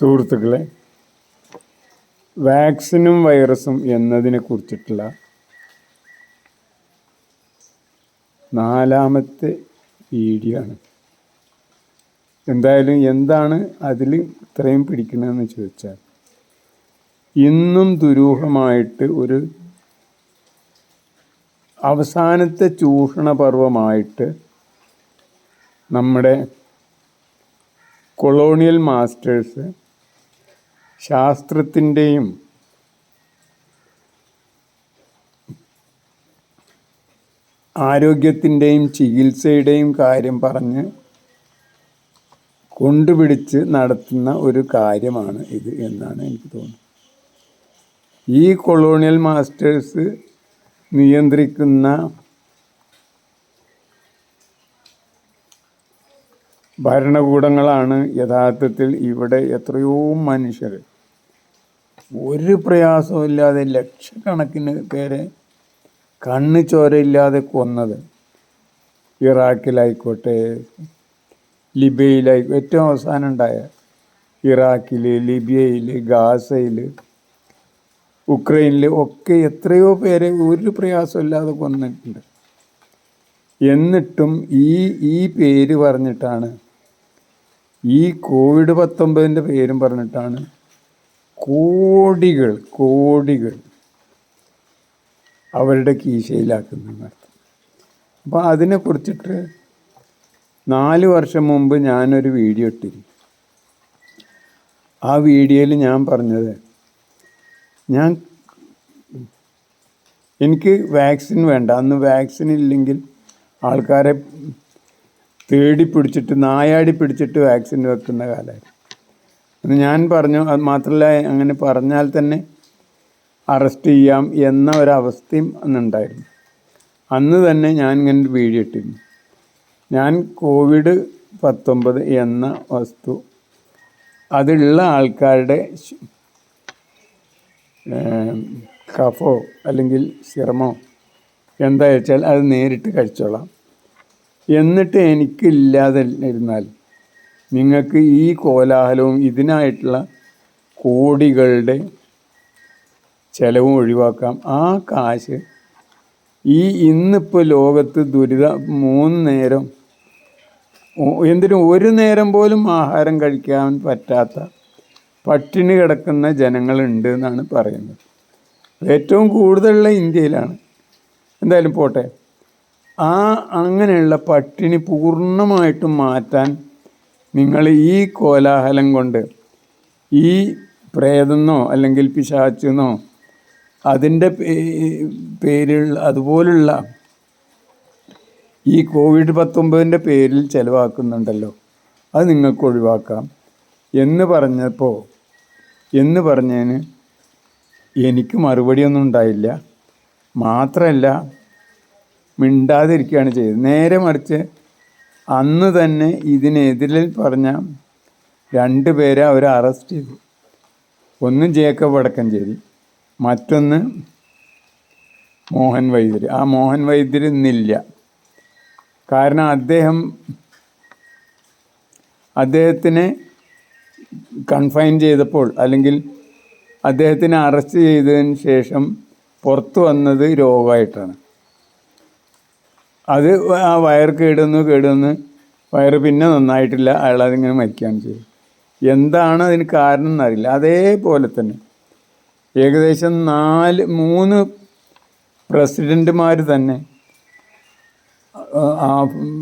സുഹൃത്തുക്കളെ വാക്സിനും വൈറസും എന്നതിനെ കുറിച്ചിട്ടുള്ള നാലാമത്തെ വീഡിയോ ആണ്. എന്തായാലും എന്താണ് അതിൽ ഇത്രയും പിടിക്കണമെന്ന് ചോദിച്ചാൽ ഇന്നും ദുരൂഹമായിട്ട് ഒരു അവസാനത്തെ ചൂഷണ പർവമായിട്ട് നമ്മുടെ കൊളോണിയൽ മാസ്റ്റേഴ്സ് ശാസ്ത്രത്തിന്റെയും ആരോഗ്യത്തിന്റെയും ചികിത്സയുടെയും കാര്യം പറഞ്ഞ് കൊണ്ടുപിടിച്ച് നടത്തുന്ന ഒരു കാര്യമാണ് ഇത് എന്നാണ് എനിക്ക് തോന്നുന്നത്. ഈ കൊളോണിയൽ മാസ്റ്റേഴ്സ് നിയന്ത്രിക്കുന്ന ഭരണകൂടങ്ങളാണ് യഥാർത്ഥത്തിൽ ഇവിടെ എത്രയോ മനുഷ്യർ ഒരു പ്രയാസവും ഇല്ലാതെ ലക്ഷക്കണക്കിന് പേരെ കണ്ണ് ചോരയില്ലാതെ കൊന്നത്. ഇറാഖിലായിക്കോട്ടെ ലിബിയയിലായി ഏറ്റവും അവസാനം ഉണ്ടായ ഇറാഖിൽ ലിബിയയിൽ ഗാസയിൽ ഉക്രൈനിൽ ഒക്കെ എത്രയോ പേരെ ഒരു പ്രയാസമില്ലാതെ കൊന്നിട്ടുണ്ട്. എന്നിട്ടും ഈ ഈ പേര് പറഞ്ഞിട്ടാണ് ഈ കോവിഡ് പത്തൊമ്പതിന്റെ പേരും പറഞ്ഞിട്ടാണ് കോടികൾ കോടികൾ അവരുടെ കീശയിലാക്കുന്നതെന്ന് അർത്ഥം. അപ്പോൾ അതിനെക്കുറിച്ചിട്ട് നാല് വർഷം മുമ്പ് ഞാനൊരു വീഡിയോ ഇട്ടിരുന്നു. ആ വീഡിയോയിൽ ഞാൻ പറഞ്ഞത് ഞാൻ എനിക്ക് വാക്സിൻ വേണ്ട. അന്ന് വാക്സിൻ ഇല്ലെങ്കിൽ ആൾക്കാരെ തേടി പിടിച്ചിട്ട് നായാടി പിടിച്ചിട്ട് വാക്സിൻ വെക്കുന്ന കാലമായിരുന്നു. ഞാൻ പറഞ്ഞു അത് മാത്രമല്ല അങ്ങനെ പറഞ്ഞാൽ തന്നെ അറസ്റ്റ് ചെയ്യാം എന്ന ഒരവസ്ഥയും അന്നുണ്ടായിരുന്നു. അന്ന് തന്നെ ഞാൻ ഇങ്ങനെ ഒരു വീഡിയോ ഇട്ടിരുന്നു. ഞാൻ കോവിഡ് പത്തൊമ്പത് എന്ന വസ്തു അതുള്ള ആൾക്കാരുടെ കഫോ അല്ലെങ്കിൽ സിറമോ എന്താ വെച്ചാൽ അത് നേരിട്ട് കഴിച്ചോളാം. എന്നിട്ട് എനിക്കില്ലാതെ ഇരുന്നാൽ നിങ്ങൾക്ക് ഈ കോലാഹലവും ഇതിനായിട്ടുള്ള കോടികളുടെ ചിലവും ഒഴിവാക്കാം. ആ കാശ് ഈ ഇന്നിപ്പോൾ ലോകത്ത് ദുരിത മൂന്ന് നേരം എന്തിനും ഒരു നേരം പോലും ആഹാരം കഴിക്കാൻ പറ്റാത്ത പട്ടിണി കിടക്കുന്ന ജനങ്ങളുണ്ട് എന്നാണ് പറയുന്നത്. ഏറ്റവും കൂടുതലുള്ള ഇന്ത്യയിലാണ്. എന്തായാലും പോട്ടെ. ആ അങ്ങനെയുള്ള പട്ടിണി പൂർണമായിട്ടും മാറ്റാൻ നിങ്ങൾ ഈ കോലാഹലം കൊണ്ട് ഈ പ്രേതെന്നോ അല്ലെങ്കിൽ പിശാച്ചെന്നോ അതിന്റെ പേരിൽ അതുപോലുള്ള ഈ കോവിഡ് പത്തൊമ്പതിന്റെ പേരിൽ ചിലവാക്കുന്നുണ്ടല്ലോ. അത് നിങ്ങൾക്ക് ഒഴിവാക്കാം. എന്ന് പറഞ്ഞപ്പോൾ എന്ന് പറഞ്ഞതിന് എനിക്ക് മറുപടിയൊന്നും ഉണ്ടായില്ല. മാത്രമല്ല മിണ്ടാതിരിക്കുകയാണ് ചെയ്തത്. നേരെ മറിച്ച് അന്ന് തന്നെ ഇതിനെതിരിൽ പറഞ്ഞ രണ്ട് പേരെ അവർ അറസ്റ്റ് ചെയ്തു. ഒന്ന് ജേക്കബ് വടക്കഞ്ചേരി മറ്റൊന്ന് മോഹൻ വൈദ്യര്. ആ മോഹൻ വൈദ്യര് ഇന്നില്ല. കാരണം അദ്ദേഹം അദ്ദേഹത്തിനെ കൺഫൈൻ ചെയ്തപ്പോൾ അല്ലെങ്കിൽ അദ്ദേഹത്തിനെ അറസ്റ്റ് ചെയ്തതിന് ശേഷം പുറത്തു വന്നത് രോഗമായിട്ടാണ്. അത് ആ വയർ കേടുന്നു കേടുന്നു. വയർ പിന്നെ നന്നായിട്ടില്ല. അയാൾ അതിങ്ങനെ മരിക്കുകയാണ് ചെയ്തത്. എന്താണ് അതിന് കാരണം എന്നറിയില്ല. അതേപോലെ തന്നെ ഏകദേശം നാല് മൂന്ന് പ്രസിഡന്റുമാർ തന്നെ ആ,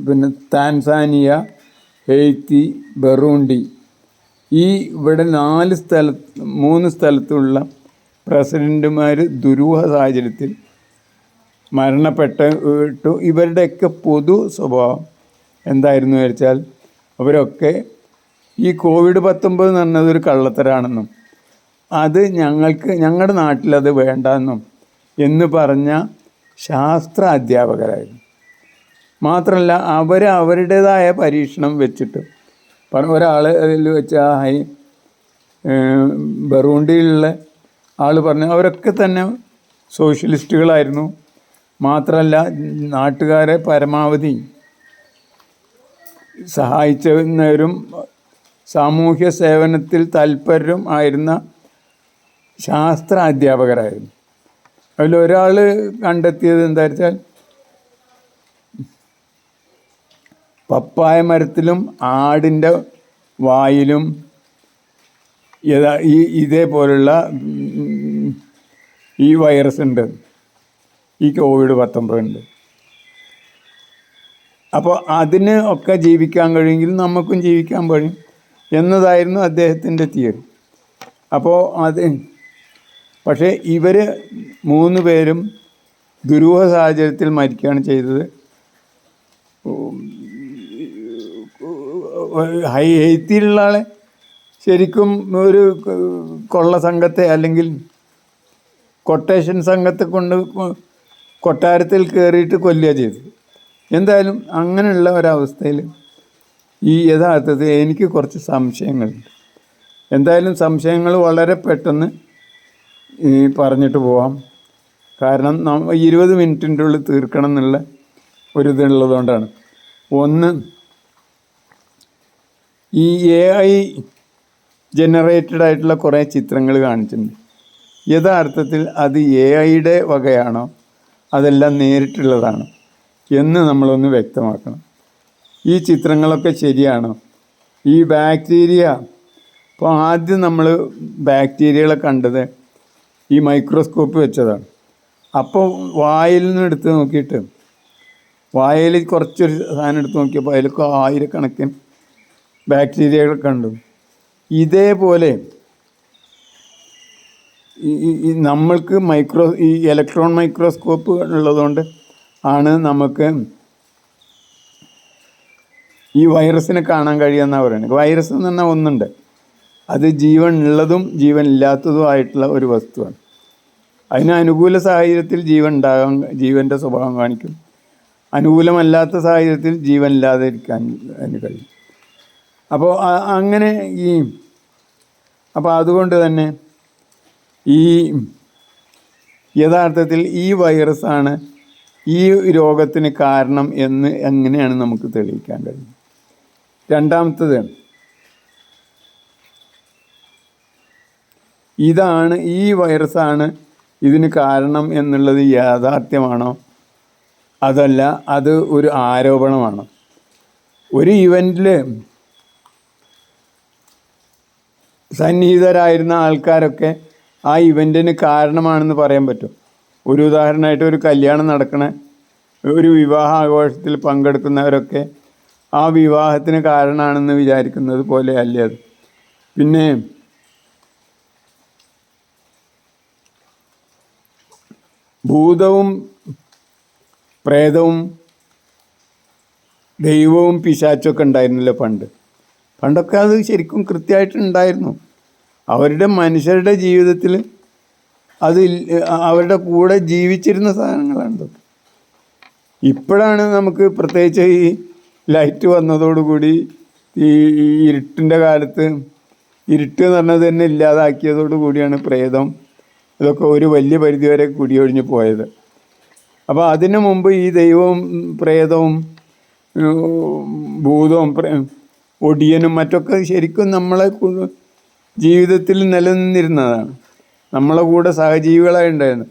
പിന്നെ താൻസാനിയ ഹെയ്ത്തി ബറൂണ്ടി ഈ ഇവിടെ നാല് സ്ഥല മൂന്ന് സ്ഥലത്തുള്ള പ്രസിഡന്റുമാർ ദുരൂഹ സാഹചര്യത്തിൽ മരണപ്പെട്ടു ഇവരുടെയൊക്കെ പൊതു സ്വഭാവം എന്തായിരുന്നു വെച്ചാൽ അവരൊക്കെ ഈ കോവിഡ് പത്തൊമ്പത് എന്ന് പറഞ്ഞത് ഒരു കള്ളത്തരാണെന്നും അത് ഞങ്ങൾക്ക് ഞങ്ങളുടെ നാട്ടിലത് വേണ്ടെന്നും എന്ന് പറഞ്ഞ ശാസ്ത്ര അധ്യാപകരായിരുന്നു. മാത്രമല്ല അവർ അവരുടേതായ പരീക്ഷണം വെച്ചിട്ട് ഒരാൾ അതിൽ വെച്ച ഹൈ ബറൂണ്ടിയിലുള്ള ആൾ പറഞ്ഞു അവരൊക്കെ തന്നെ സോഷ്യലിസ്റ്റുകളായിരുന്നു. മാത്രമല്ല നാട്ടുകാരെ പരമാവധി സഹായിച്ചവരും സാമൂഹ്യ സേവനത്തിൽ താല്പര്യം ആയിരുന്ന ശാസ്ത്ര അധ്യാപകരായിരുന്നു. അതിലൊരാൾ കണ്ടെത്തിയത് എന്താ വെച്ചാൽ പപ്പായ മരത്തിലും ആടിന്റെ വായിലും ഈ ഇതേപോലുള്ള ഈ വൈറസ് ഉണ്ട്. ഈ കോവിഡ് പത്തൊമ്പതുണ്ട്. അപ്പോൾ അതിന് ഒക്കെ ജീവിക്കാൻ കഴിയുമെങ്കിൽ നമുക്കും ജീവിക്കാൻ കഴിയും എന്നതായിരുന്നു അദ്ദേഹത്തിന്റെ തിയറി. അപ്പോൾ അത് പക്ഷേ ഇവർ മൂന്ന് പേരും ദുരൂഹ സാഹചര്യത്തിൽ മരിക്കുകയാണ് ചെയ്തത്. ഹൈ ഹെയ്ത്തിലുള്ള ആളെ ശരിക്കും ഒരു കൊള്ള സംഘത്തെ അല്ലെങ്കിൽ കൊട്ടേഷൻ സംഘത്തെ കൊണ്ട് കൊട്ടാരത്തിൽ കയറിയിട്ട് കൊല്ലുക ചെയ്തു എന്തായാലും അങ്ങനെയുള്ള ഒരവസ്ഥയിൽ ഈ യഥാർത്ഥത്തിൽ എനിക്ക് കുറച്ച് സംശയങ്ങളുണ്ട്. എന്തായാലും സംശയങ്ങൾ വളരെ പെട്ടെന്ന് ഈ പറഞ്ഞിട്ട് പോവാം. കാരണം നമ്മ ഇരുപത് മിനിറ്റിന്റെ ഉള്ളിൽ തീർക്കണം എന്നുള്ള ഒരു ഇതുള്ളതുകൊണ്ടാണ്. ഒന്ന് ഈ എ ഐ ജനറേറ്റഡ് ആയിട്ടുള്ള കുറേ ചിത്രങ്ങൾ കാണിച്ചിട്ടുണ്ട്. യഥാർത്ഥത്തിൽ അത് എ ഐയുടെ വകയാണോ അതെല്ലാം നേരിട്ടുള്ളതാണ് എന്ന് നമ്മളൊന്ന് വ്യക്തമാക്കണം. ഈ ചിത്രങ്ങളൊക്കെ ശരിയാണോ? ഈ ബാക്ടീരിയ ഇപ്പോൾ ആദ്യം നമ്മൾ ബാക്ടീരിയകളെ കണ്ടത് ഈ മൈക്രോസ്കോപ്പ് വെച്ചതാണ്. അപ്പോൾ വായിൽ നിന്ന് എടുത്ത് നോക്കിയിട്ട് വായിൽ കുറച്ചൊരു സാധനം എടുത്ത് നോക്കിയപ്പോൾ അതിലൊക്കെ ആയിരക്കണക്കിന് ബാക്ടീരിയകൾ കണ്ടു. ഇതേപോലെ ഈ- നമ്മൾക്ക് മൈക്രോ ഈ ഇലക്ട്രോൺ മൈക്രോസ്കോപ്പ് ഉള്ളതുകൊണ്ട് ആണ് നമുക്ക് ഈ വൈറസിനെ കാണാൻ കഴിയുമെന്നാണ് പറയുന്നത്. വൈറസ് എന്ന് പറഞ്ഞാൽ ഒന്നുണ്ട്. അത് ജീവൻ ഉള്ളതും ജീവൻ ഇല്ലാത്തതുമായിട്ടുള്ള ഒരു വസ്തുവാണ്. അതിന് അനുകൂല സാഹചര്യത്തിൽ ജീവൻ ഉണ്ടാകാൻ ജീവന്റെ സ്വഭാവം കാണിക്കും. അനുകൂലമല്ലാത്ത സാഹചര്യത്തിൽ ജീവൻ ഇല്ലാതെ ഇരിക്കാൻ അതിന് കഴിയും. അപ്പോൾ അങ്ങനെ ഈ അപ്പോൾ അതുകൊണ്ട് തന്നെ ഈ യഥാർത്ഥത്തിൽ ഈ വൈറസാണ് ഈ രോഗത്തിന് കാരണം എന്ന് എങ്ങനെയാണ് നമുക്ക് തെളിയിക്കാൻ കഴിയുന്നത്? രണ്ടാമത്തത് ഇതാണ് ഈ വൈറസാണ് ഇതിന് കാരണം എന്നുള്ളത് യാഥാർത്ഥ്യമാണോ? അതല്ല അത് ഒരു ആരോപണമാണ്? ഒരു ഇവന്റിൽ സന്നിഹിതരായിരുന്ന ആൾക്കാരൊക്കെ ആ ഇവന്റിന് കാരണമാണെന്ന് പറയാൻ പറ്റും. ഒരു ഉദാഹരണമായിട്ട് ഒരു കല്യാണം നടക്കണ ഒരു വിവാഹ ആഘോഷത്തിൽ പങ്കെടുക്കുന്നവരൊക്കെ ആ വിവാഹത്തിന് കാരണമാണെന്ന് വിചാരിക്കുന്നത് പോലെ അല്ലേ അത്. പിന്നെ ഭൂതവും പ്രേതവും ദൈവവും പിശാച്ചൊക്കെ ഉണ്ടായിരുന്നില്ല പണ്ട്? പണ്ടൊക്കെ അത് ശരിക്കും കൃത്യമായിട്ടുണ്ടായിരുന്നു അവരുടെ മനുഷ്യരുടെ ജീവിതത്തിൽ അത് അവരുടെ കൂടെ ജീവിച്ചിരുന്ന സാധനങ്ങളാണ് ഇപ്പോഴാണ് നമുക്ക് പ്രത്യേകിച്ച് ഈ ലൈറ്റ് വന്നതോടുകൂടി ഈ ഇരുട്ടിന്റെ കാലത്ത് ഇരുട്ട് എന്ന് പറഞ്ഞത് തന്നെ ഇല്ലാതാക്കിയതോടു കൂടിയാണ് പ്രേതം. ഇതൊക്കെ ഒരു വലിയ പരിധി പരിധിവരെ കുടിയൊഴിഞ്ഞ് പോയത്. അപ്പോൾ അതിനു മുമ്പ് ഈ ദൈവവും പ്രേതവും ഭൂതവും ഒടിയനും മറ്റൊക്കെ ശരിക്കും നമ്മളെ ജീവിതത്തിൽ നിലനിന്നിരുന്നതാണ്. നമ്മളെ കൂടെ സഹജീവികളായി ഉണ്ടായിരുന്നു.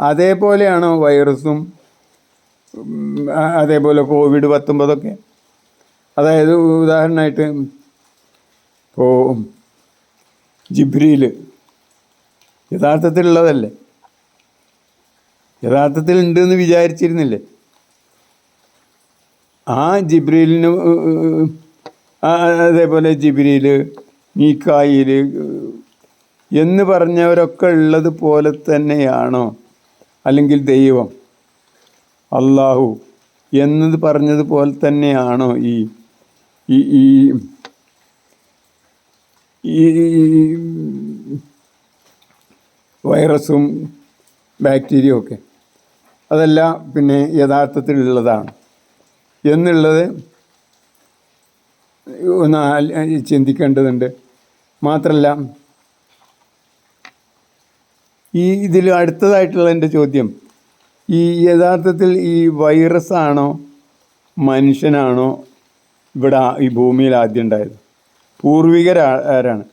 അതേപോലെയാണ് വൈറസും അതേപോലെ കോവിഡ് പത്തൊമ്പതൊക്കെ? അതായത് ഉദാഹരണമായിട്ട് ഇപ്പോൾ ജിബ്രിയിൽ യഥാർത്ഥത്തിലുള്ളതല്ലേ? യഥാർത്ഥത്തിൽ ഉണ്ടെന്ന് വിചാരിച്ചിരുന്നില്ലേ? ആ ജിബ്രിയിലിന് അതേപോലെ ജിബ്രീൽ മീക്കായിൽ എന്ന് പറഞ്ഞവരൊക്കെ ഉള്ളത് പോലെ തന്നെയാണോ? അല്ലെങ്കിൽ ദൈവം അള്ളാഹു എന്നത് പറഞ്ഞതുപോലെ തന്നെയാണോ ഈ ഈ വൈറസും ബാക്ടീരിയയും ഒക്കെ. അതല്ല പിന്നെ യഥാർത്ഥത്തിലുള്ളതാണ് എന്നുള്ളത് ഒന്ന് ചിന്തിക്കേണ്ടതുണ്ട്. മാത്രമല്ല ഈ ഇതിൽ അടുത്തതായിട്ടുള്ള എന്റെ ചോദ്യം ഈ യഥാർത്ഥത്തിൽ ഈ വൈറസ് ആണോ മനുഷ്യനാണോ ഇവിടെ ഈ ഭൂമിയിൽ ആദ്യം ഉണ്ടായത്? പൂർവികരാരാണ്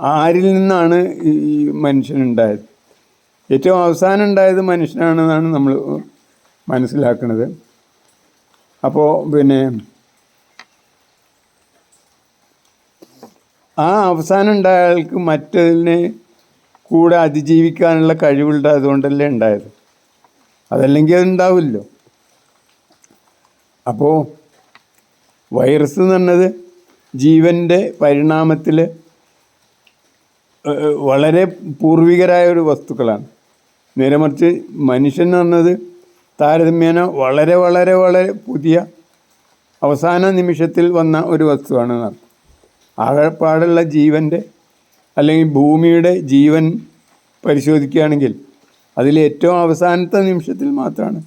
ആരിൽ നിന്നാണ് ഈ മനുഷ്യനുണ്ടായത് ഏറ്റവും അവസാനം ഉണ്ടായത് മനുഷ്യനാണെന്നാണ് നമ്മൾ മനസ്സിലാക്കുന്നത്. അപ്പോൾ പിന്നെ ആ അവസാനം ഉണ്ടായ ആൾക്ക് മറ്റതിനെ കൂടെ അതിജീവിക്കാനുള്ള കഴിവുണ്ടായത് കൊണ്ടല്ലേ ഉണ്ടായത്. അതല്ലെങ്കിൽ അതുണ്ടാവില്ലോ. അപ്പോൾ വൈറസ് എന്ന് പറഞ്ഞത് ജീവന്റെ പരിണാമത്തിൽ വളരെ പൂർവികരായ ഒരു വസ്തുക്കളാണ്. നേരെ മറിച്ച് മനുഷ്യൻ എന്ന് പറഞ്ഞത് താരതമ്യേന വളരെ വളരെ വളരെ പുതിയ അവസാന നിമിഷത്തിൽ വന്ന ഒരു വസ്തുവാണ് ആകെപ്പാടുള്ള ജീവന്റെ അല്ലെങ്കിൽ ഭൂമിയുടെ ജീവൻ പരിശോധിക്കുകയാണെങ്കിൽ അതിൽ ഏറ്റവും അവസാനത്തെ നിമിഷത്തിൽ മാത്രമാണ്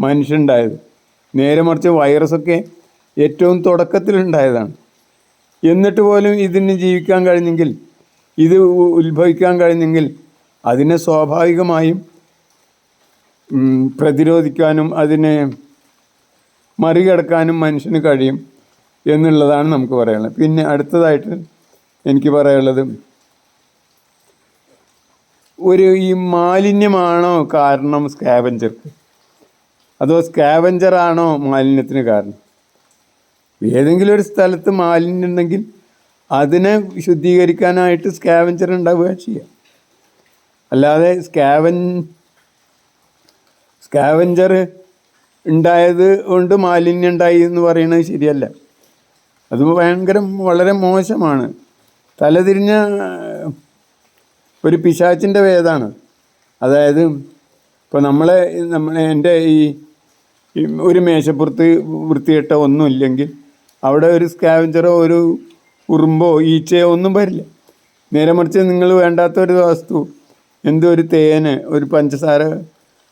മനുഷ്യണ്ടായത് നേരെ മറിച്ച് വൈറസൊക്കെ ഏറ്റവും തുടക്കത്തിലുണ്ടായതാണ്. എന്നിട്ട് പോലും ഇതിന് ജീവിക്കാൻ കഴിഞ്ഞെങ്കിൽ ഇത് ഉത്ഭവിക്കാൻ കഴിഞ്ഞെങ്കിൽ അതിനെ സ്വാഭാവികമായും പ്രതിരോധിക്കാനും അതിനെ മറികടക്കാനും മനുഷ്യന് കഴിയും. എന്നുള്ളതാണ് നമുക്ക് പറയാനുള്ളത്. പിന്നെ അടുത്തതായിട്ട് എനിക്ക് പറയാനുള്ളത് ഒരു ഈ മാലിന്യമാണോ കാരണം സ്കാവഞ്ചർക്ക് അതോ സ്കാവഞ്ചറാണോ മാലിന്യത്തിന് കാരണം? ഏതെങ്കിലും ഒരു സ്ഥലത്ത് മാലിന്യം ഉണ്ടെങ്കിൽ അതിനെ ശുദ്ധീകരിക്കാനായിട്ട് സ്കാവഞ്ചർ ഉണ്ടാവുക ചെയ്യാം അല്ലാതെ സ്കാവൻ സ്കാവഞ്ചർ ഉണ്ടായത് കൊണ്ട് മാലിന്യം ഉണ്ടായി എന്ന് പറയുന്നത് ശരിയല്ല. അത് ഭയങ്കര വളരെ മോശമാണ്. തലതിരിഞ്ഞ ഒരു പിശാച്ചിന്റെ വേദാണ്. അതായത് ഇപ്പോൾ നമ്മളെ നമ്മളെ എന്റെ ഈ ഒരു മേശപ്പുറത്ത് വൃത്തികെട്ട ഒന്നുമില്ലെങ്കിൽ അവിടെ ഒരു സ്കാവഞ്ചറോ ഒരു ഉറുമ്പോ ഈച്ചയോ ഒന്നും വരില്ല. നേരെ മറിച്ച് നിങ്ങൾ വേണ്ടാത്ത ഒരു വസ്തു എന്തോ ഒരു തേന് ഒരു പഞ്ചസാര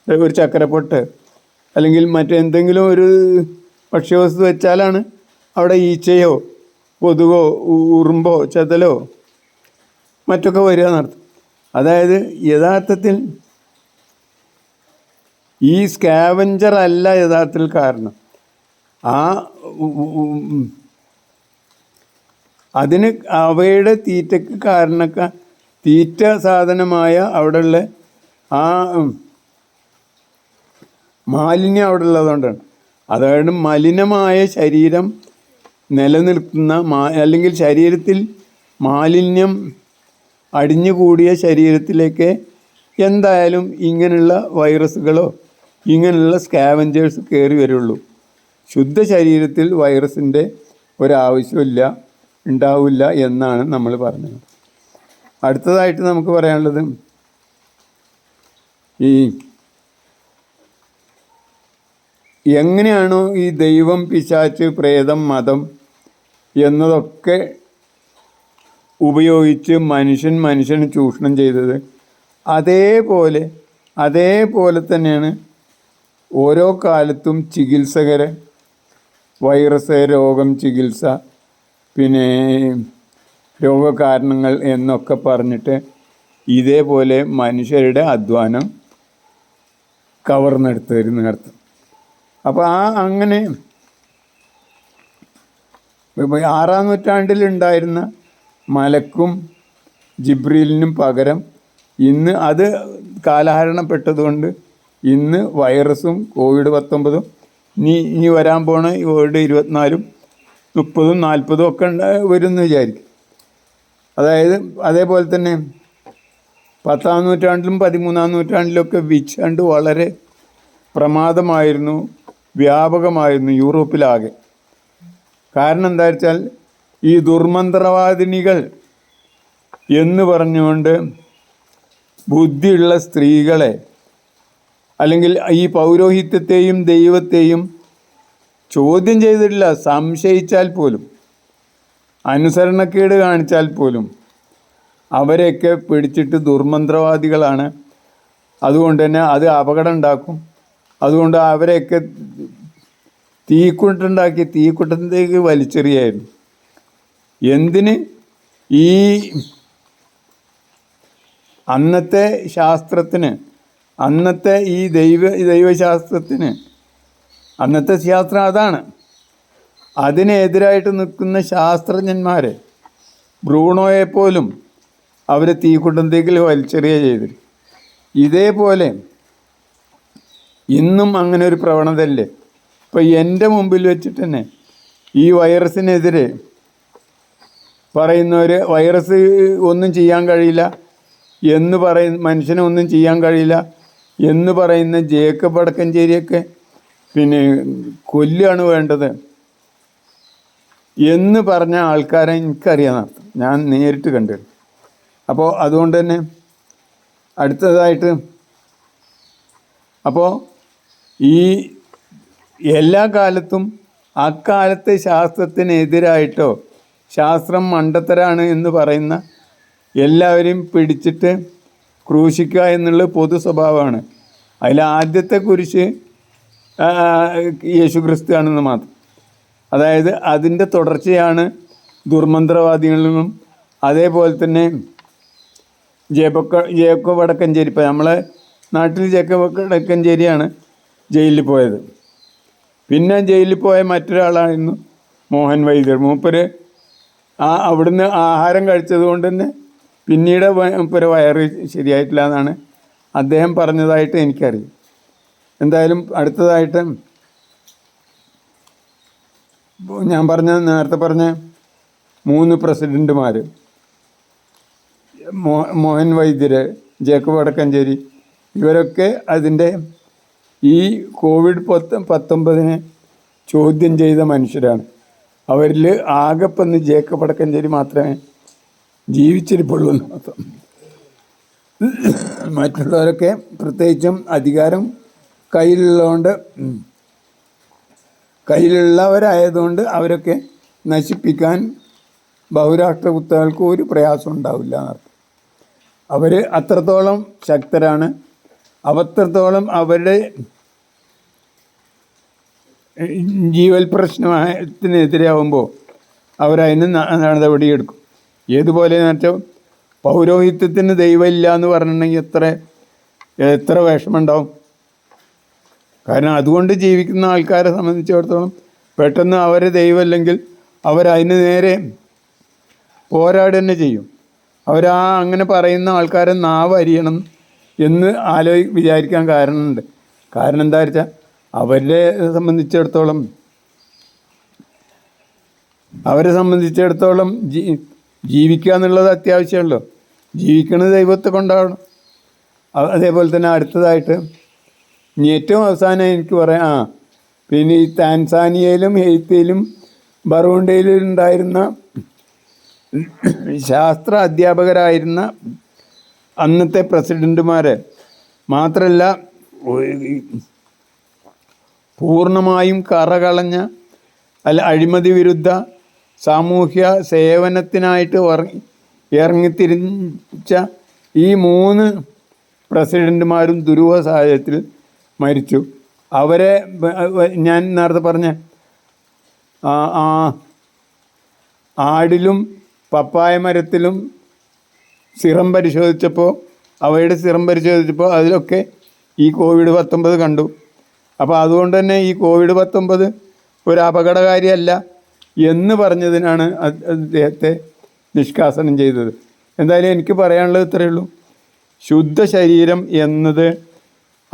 ഒരു ചക്കരപ്പൊട്ട് അല്ലെങ്കിൽ മറ്റെന്തെങ്കിലും ഒരു ഭക്ഷ്യവസ്തു വെച്ചാലാണ് അവിടെ ഈച്ചയോ കൊതുകോ ഉറുമ്പോ ചെതലോ മറ്റൊക്കെ വരിക നടത്തും. അതായത് യഥാർത്ഥത്തിൽ ഈ സ്കാവഞ്ചർ അല്ല യഥാർത്ഥത്തിൽ കാരണം. ആ അതിന് അവയുടെ തീറ്റക്ക് കാരണക്ക തീറ്റ സാധനമായ അവിടെയുള്ള ആ മാലിന്യം അവിടെ ഉള്ളതുകൊണ്ടാണ് അതായത് മലിനമായ ശരീരം നിലനിർത്തുന്ന മാ അല്ലെങ്കിൽ ശരീരത്തിൽ മാലിന്യം അടിഞ്ഞുകൂടിയ ശരീരത്തിലേക്ക് എന്തായാലും ഇങ്ങനെയുള്ള വൈറസുകളോ ഇങ്ങനെയുള്ള സ്കാവഞ്ചേഴ്സ് കയറി വരുള്ളൂ. ശുദ്ധ ശരീരത്തിൽ വൈറസിന്റെ ഒരാവശ്യമില്ല ഉണ്ടാവില്ല എന്നാണ് നമ്മൾ പറഞ്ഞത്. അടുത്തതായിട്ട് നമുക്ക് പറയാനുള്ളത് ഈ എങ്ങനെയാണോ ഈ ദൈവം പിശാച്ച് പ്രേതം മതം എന്നതൊക്കെ ഉപയോഗിച്ച് മനുഷ്യൻ മനുഷ്യനെ ചൂഷണം ചെയ്തത്. അതേപോലെ അതേപോലെ തന്നെയാണ് ഓരോ കാലത്തും ചികിത്സകരെ വൈറസ് രോഗം ചികിത്സ പിന്നെ രോഗകാരണങ്ങൾ എന്നൊക്കെ പറഞ്ഞിട്ട് ഇതേപോലെ മനുഷ്യരുടെ അധ്വാനം കവർന്നെടുത്തവർ അർത്ഥം. അപ്പോൾ ആ അങ്ങനെ ആറാം നൂറ്റാണ്ടിലുണ്ടായിരുന്ന മലക്കും ജിബ്രീലിനും പകരം ഇന്ന് അത് കാലഹരണപ്പെട്ടതുകൊണ്ട് ഇന്ന് വൈറസും കോവിഡ് പത്തൊമ്പതും ഇനി ഇനി വരാൻ പോണ കോവിഡ് ഇരുപത്തിനാലും മുപ്പതും നാൽപ്പതും ഒക്കെ വരുമെന്ന് വിചാരിക്കും. അതായത് അതേപോലെ തന്നെ പത്താം നൂറ്റാണ്ടിലും പതിമൂന്നാം നൂറ്റാണ്ടിലൊക്കെ വിച്ചണ്ട് വളരെ പ്രമാദമായിരുന്നു വ്യാപകമായിരുന്നു യൂറോപ്പിലാകെ. കാരണം എന്താ വെച്ചാൽ ഈ ദുർമന്ത്രവാദിനികൾ എന്ന് പറഞ്ഞുകൊണ്ട് ബുദ്ധിയുള്ള സ്ത്രീകളെ അല്ലെങ്കിൽ ഈ പൗരോഹിത്യത്തെയും ദൈവത്തെയും ചോദ്യം ചെയ്തിട്ടില്ല സംശയിച്ചാൽ പോലും അനുസരണക്കേട് കാണിച്ചാൽ പോലും അവരെയൊക്കെ പിടിച്ചിട്ട് ദുർമന്ത്രവാദികളാണ്. അതുകൊണ്ട് തന്നെ അത് അപകടം ഉണ്ടാക്കും. അതുകൊണ്ട് അവരെയൊക്കെ തീക്കുണ്ടുണ്ടാക്കി തീക്കുട്ടത്തിലേക്ക് വലിച്ചെറിയായിരുന്നു എന്തിന്? ഈ അന്നത്തെ ശാസ്ത്രത്തിന് അന്നത്തെ ഈ ദൈവ ദൈവശാസ്ത്രത്തിന് അന്നത്തെ ശാസ്ത്രം അതാണ്. അതിനെതിരായിട്ട് നിൽക്കുന്ന ശാസ്ത്രജ്ഞന്മാർ ബ്രൂണോയെപ്പോലും അവർ തീക്കുണ്ടത്തേക്കിൽ വലിച്ചെറിയ ചെയ്തു ഇതേപോലെ ഇന്നും അങ്ങനെ ഒരു പ്രവണതയല്ലേ? ഇപ്പോൾ എന്റെ മുമ്പിൽ വെച്ചിട്ട് തന്നെ ഈ വൈറസിനെതിരെ പറയുന്നവർ വൈറസ് ഒന്നും ചെയ്യാൻ കഴിയില്ല എന്ന് പറയ മനുഷ്യനൊന്നും ചെയ്യാൻ കഴിയില്ല എന്ന് പറയുന്ന ജേക്കബ് പടക്കഞ്ചേരിയൊക്കെ പിന്നെ കൊല്ലുകയാണ് വേണ്ടത് എന്ന് പറഞ്ഞ ആൾക്കാരെ എനിക്കറിയാൻ അർത്ഥം ഞാൻ നേരിട്ട് കണ്ടു. അപ്പോൾ അതുകൊണ്ട് തന്നെ അടുത്തതായിട്ട് അപ്പോൾ ഈ എല്ലാ കാലത്തും അക്കാലത്തെ ശാസ്ത്രത്തിനെതിരായിട്ടോ ശാസ്ത്രം മണ്ടത്തരാണ് എന്ന് പറയുന്ന എല്ലാവരെയും പിടിച്ചിട്ട് ക്രൂശിക്കുക എന്നുള്ള പൊതു സ്വഭാവമാണ്. അതിൽ ആദ്യത്തെ കുരിശ് യേശു ക്രിസ്തുവാണെന്ന് മാത്രം. അതായത് അതിന്റെ തുടർച്ചയാണ് ദുർമന്ത്രവാദികളിലും അതേപോലെ തന്നെ ജേബക്ക ജേക്കോ വടക്കഞ്ചേരി ഇപ്പം നമ്മളെ നാട്ടിൽ ജേക്കോ വടക്കഞ്ചേരിയാണ് ജയിലിൽ പോയത്. പിന്നെ ജയിലിൽ പോയ മറ്റൊരാളായിരുന്നു മോഹൻ വൈദ്യർ. മൂപ്പര് ആ അവിടുന്ന് ആഹാരം കഴിച്ചത് കൊണ്ട് തന്നെ പിന്നീട് മൂപ്പര് വയറ് ശരിയായിട്ടില്ല എന്നാണ് അദ്ദേഹം പറഞ്ഞതായിട്ട് എനിക്കറിയാം. എന്തായാലും അടുത്തതായിട്ട് ഞാൻ പറഞ്ഞ നേരത്തെ പറഞ്ഞ മൂന്ന് പ്രസിഡന്റുമാർ മോഹൻ വൈദ്യർ ജേക്കബ് വടക്കഞ്ചേരി ഇവരൊക്കെ അതിന്റെ ഈ കോവിഡ് പത്ത് പത്തൊമ്പതിനെ ചോദ്യം ചെയ്ത മനുഷ്യരാണ്. അവരിൽ ആകെപ്പന്ന് ജേക്കബ് അടക്കഞ്ചേരി മാത്രമേ ജീവിച്ചിരിപ്പുള്ളൂ മറ്റുള്ളവരൊക്കെ പ്രത്യേകിച്ചും അധികാരം കയ്യിലുള്ളതുകൊണ്ട് കയ്യിലുള്ളവരായതുകൊണ്ട് അവരൊക്കെ നശിപ്പിക്കാൻ ബഹുരാഷ്ട്ര കുത്തകൾക്ക് ഒരു പ്രയാസം ഉണ്ടാവില്ല എന്നർത്ഥം അവർ അത്രത്തോളം ശക്തരാണ്. അത്രത്തോളം അവരുടെ ജീവൽ പ്രശ്നത്തിനെതിരാകുമ്പോൾ അവരതിന് നടപടിയെടുക്കും. ഏതുപോലെ വെച്ചാൽ പൗരോഹിത്യത്തിന് ദൈവമില്ല എന്ന് പറഞ്ഞിട്ടുണ്ടെങ്കിൽ എത്ര എത്ര വിഷമമുണ്ടാവും. കാരണം അതുകൊണ്ട് ജീവിക്കുന്ന ആൾക്കാരെ സംബന്ധിച്ചിടത്തോളം പെട്ടെന്ന് അവരെ ദൈവമല്ലെങ്കിൽ അവരതിന് നേരെ പോരാടുക തന്നെ ചെയ്യും. അവരാ അങ്ങനെ പറയുന്ന ആൾക്കാരെ നാവ് അരിയണം എന്ന് ആലോചി വിചാരിക്കാൻ കാരണമുണ്ട്. കാരണം എന്താ വെച്ചാൽ അവരെ സംബന്ധിച്ചിടത്തോളം അവരെ സംബന്ധിച്ചിടത്തോളം ജീവിക്കുക എന്നുള്ളത് അത്യാവശ്യമല്ലോ ജീവിക്കുന്നത് ദൈവത്തെ കൊണ്ടാണ് അതേപോലെ തന്നെ അടുത്തതായിട്ട് ഇനി ഏറ്റവും അവസാനം എനിക്ക് പറയാം ആ പിന്നെ ഈ താൻസാനിയയിലും ഹെയ്ത്തിയിലും ബറൂണ്ടയിലും ഉണ്ടായിരുന്ന ശാസ്ത്ര അധ്യാപകരായിരുന്ന അന്നത്തെ പ്രസിഡന്റുമാർ മാത്രമല്ല പൂർണമായും കറകളഞ്ഞ അല്ല അഴിമതി വിരുദ്ധ സാമൂഹ്യ സേവനത്തിനായിട്ട് ഇറങ്ങി ഇറങ്ങിത്തിരിച്ച ഈ മൂന്ന് പ്രസിഡന്റുമാരും ദുരൂഹ സാഹചര്യത്തിൽ മരിച്ചു. അവരെ ഞാൻ നേരത്തെ പറഞ്ഞ ആടിലും പപ്പായ മരത്തിലും സിറം പരിശോധിച്ചപ്പോൾ അവയുടെ സിറം പരിശോധിച്ചപ്പോൾ അതിലൊക്കെ ഈ കോവിഡ് പത്തൊമ്പത് കണ്ടു. അപ്പോൾ അതുകൊണ്ട് തന്നെ ഈ കോവിഡ് പത്തൊമ്പത് ഒരു അപകടകാരിയല്ല എന്ന് പറഞ്ഞതിനാണ് അദ്ദേഹത്തെ നിഷ്കാസനം ചെയ്തത്. എന്തായാലും എനിക്ക് പറയാനുള്ളത് ഇത്രയേ ഉള്ളൂ. ശുദ്ധ ശരീരം എന്നത്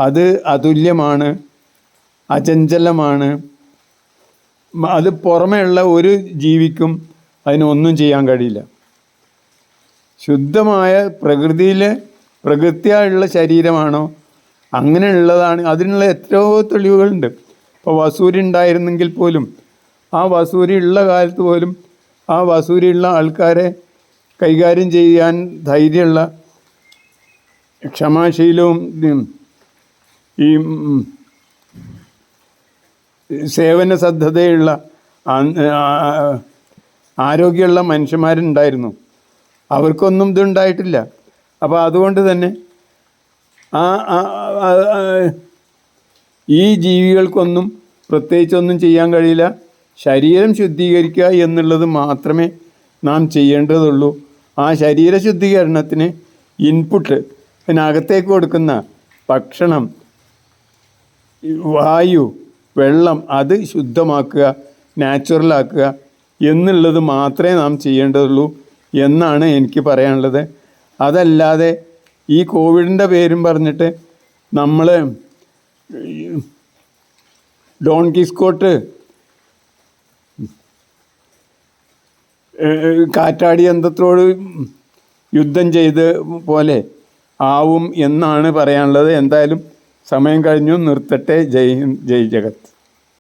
അത് അതുല്യമാണ് അചഞ്ചലമാണ്. അത് പുറമേയുള്ള ഒരു ജീവിക്കും അതിനൊന്നും ചെയ്യാൻ കഴിയില്ല. ശുദ്ധമായ പ്രകൃതിയിലെ പ്രകൃതിയായുള്ള ശരീരമാണോ? അങ്ങനെയുള്ളതാണ്. അതിനുള്ള എത്രയോ തെളിവുകളുണ്ട്. ഇപ്പോൾ വസൂരി ഉണ്ടായിരുന്നെങ്കിൽ പോലും ആ വസൂരി ഉള്ള കാലത്ത് പോലും ആ വസൂരി ഉള്ള ആൾക്കാരെ കൈകാര്യം ചെയ്യാൻ ധൈര്യമുള്ള ക്ഷമാശീലവും ഈ സേവന സദ്ധതയുള്ള ആരോഗ്യമുള്ള മനുഷ്യന്മാരുണ്ടായിരുന്നു. അവർക്കൊന്നും ഇതുണ്ടായിട്ടില്ല. അപ്പോൾ അതുകൊണ്ട് തന്നെ ആ ഈ ജീവികൾക്കൊന്നും പ്രത്യേകിച്ചൊന്നും ചെയ്യാൻ കഴിയില്ല. ശരീരം ശുദ്ധീകരിക്കുക എന്നുള്ളത് മാത്രമേ നാം ചെയ്യേണ്ടതുള്ളൂ. ആ ശരീര ശുദ്ധീകരണത്തിന് ഇൻപുട്ട് അതിനകത്തേക്ക് കൊടുക്കുന്ന ഭക്ഷണം വായു വെള്ളം അത് ശുദ്ധമാക്കുക നാച്ചുറലാക്കുക എന്നുള്ളത് മാത്രമേ നാം ചെയ്യേണ്ടതുള്ളൂ. എന്നാണ് എനിക്ക് പറയാനുള്ളത്. അതല്ലാതെ ഈ കോവിഡിന്റെ പേരും പറഞ്ഞിട്ട് നമ്മൾ ഡോൺ കിസ്കോട്ട് കാറ്റാടി യന്ത്രത്തോട് യുദ്ധം ചെയ്ത് പോലെ ആവും എന്നാണ് പറയാനുള്ളത്. എന്തായാലും സമയം കഴിഞ്ഞു. നിർത്തട്ടെ. ജയ് ജയ് ജഗത്ത്